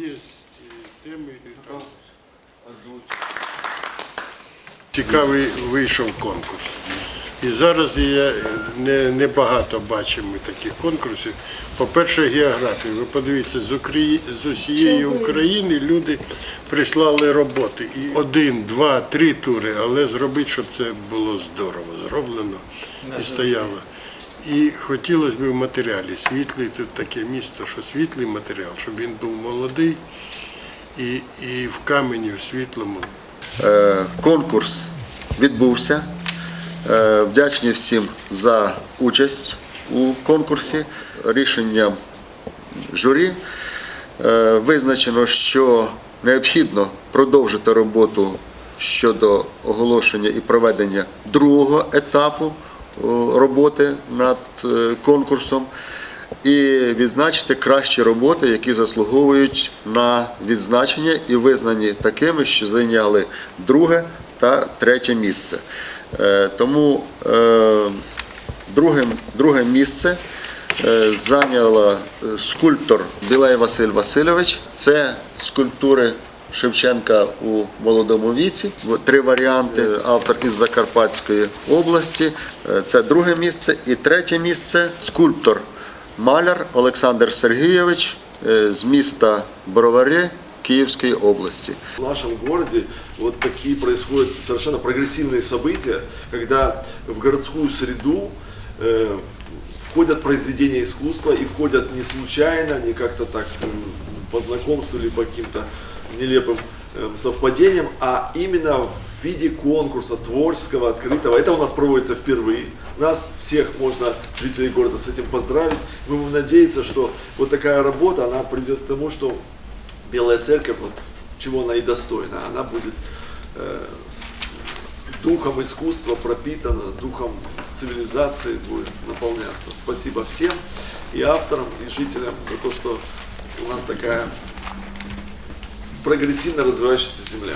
є теми. там. Цікавий вийшов конкурс. І зараз є не, небагато бачимо таких конкурсів. По-перше, географія. Ви подивіться, з, Украї... з усієї України люди прислали роботи. І один, два, три тури, але зробити, щоб це було здорово зроблено і стояло. І хотілося б в матеріалі світлий, тут таке місто, що світлий матеріал, щоб він був молодий і, і в камені, в світлому. Е, Конкурс відбувся. Е, Вдячні всім за участь у конкурсі. Рішенням журі е, визначено, що необхідно продовжити роботу щодо оголошення і проведення другого етапу роботи над е, конкурсом і відзначити кращі роботи, які заслуговують на відзначення і визнані такими, що зайняли друге та третє місце. Е, Тому е, друге, місце е, зайняла е, скульптор Білей Василь Васильович. Це скульптури Шевченка у молодому віці. В- Три варіанти. Автор із Закарпатської області. Е, Це друге місце. І третє місце скульптор Маляр Олександр Сергійович е, з міста Бровари Київської області. В нашем городе вот такие происходят совершенно прогрессивные события, когда в городскую среду э, входят произведения искусства и входят не случайно, не как-то так м, по знакомству по каким-то нелепым э, совпадениям, а именно в виде конкурса творческого, открытого. Это у нас проводится впервые. Нас всех можно, жителей города, с этим поздравить. Мы будем надеяться, что вот такая работа, она приведет к тому, что Белая церковь, вот, чего она и достойна, она будет э, с духом искусства пропитана, духом цивилизации будет наполняться. Спасибо всем и авторам, и жителям за то, что у нас такая прогрессивно развивающаяся земля.